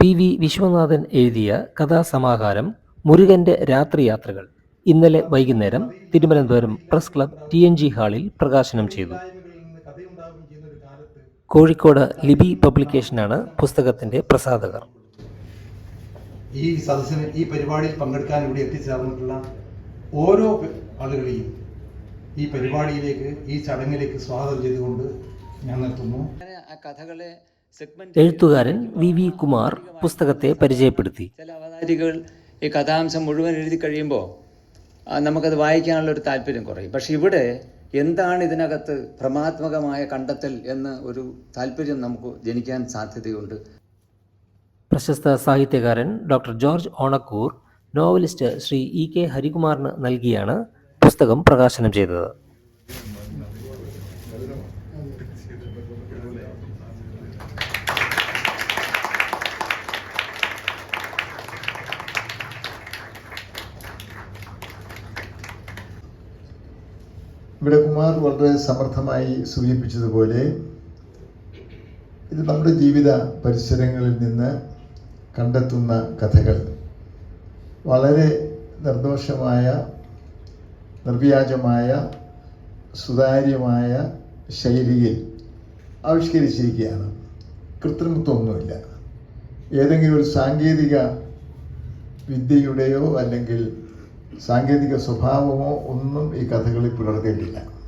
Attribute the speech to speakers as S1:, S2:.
S1: P V Viswanathan എഴുതിയ കഥാസമാഹാരം മുരുകന്റെ രാത്രിയാത്രകൾ. ഇന്നലെ വൈകുന്നേരം Thiruvananthapuram press club T N G ഹാളിൽ പ്രകാശനം ചെയ്തു. കോഴിക്കോട് ലിബി പബ്ലിക്കേഷനാണ് പുസ്തകത്തിന്റെ പ്രസാധകർ.
S2: ഈ സദസ്സിന് ഈ പരിപാടിയിൽ പങ്കെടുക്കാൻ ഇവിടെ എത്തിച്ചേർന്നിട്ടുള്ള ഓരോ ആളുകളെയും ഈ പരിപാടിയിലേക്ക് ഈ ചടങ്ങിലേക്ക് സ്വാഗതം ചെയ്തുകൊണ്ട് ഞാൻ നിർത്തുന്നു.
S1: എഴുത്തുകാരൻ വി വി കുമാർ പുസ്തകത്തെ പരിചയപ്പെടുത്തി.
S3: ചില അവതാരികൾ ഈ കഥാംശം മുഴുവൻ എഴുതി കഴിയുമ്പോൾ നമുക്കത് വായിക്കാനുള്ള ഒരു താല്പര്യം കുറയും. പക്ഷെ ഇവിടെ എന്താണ് ഇതിനകത്ത് ഭ്രമാത്മകമായ കണ്ടെത്തൽ എന്ന് ഒരു താല്പര്യം നമുക്ക് ജനിക്കാൻ സാധ്യതയുണ്ട്.
S1: പ്രശസ്ത സാഹിത്യകാരൻ doctor George Onakkoor novelist Shri E K ഹരികുമാറിന് നൽകിയാണ് പുസ്തകം പ്രകാശനം ചെയ്തത്.
S4: ഇവിടെ കുമാർ വളരെ സമർത്ഥമായി സൂചിപ്പിച്ചതുപോലെ ഇത് നമ്മുടെ ജീവിത പരിസരങ്ങളിൽ നിന്ന് കണ്ടെത്തുന്ന കഥകൾ. വളരെ നിർദോഷമായ നിർവ്യാജമായ സുതാര്യമായ ശൈലിയിൽ ആവിഷ്കരിച്ചിരിക്കുകയാണ്. കൃത്രിമത്വമൊന്നുമില്ല. ഏതെങ്കിലും ഒരു സാങ്കേതിക വിദ്യയുടെയോ അല്ലെങ്കിൽ സാങ്കേതിക സ്വഭാവമോ ഒന്നും ഈ കഥകളിൽ പുലർത്തിയിട്ടില്ല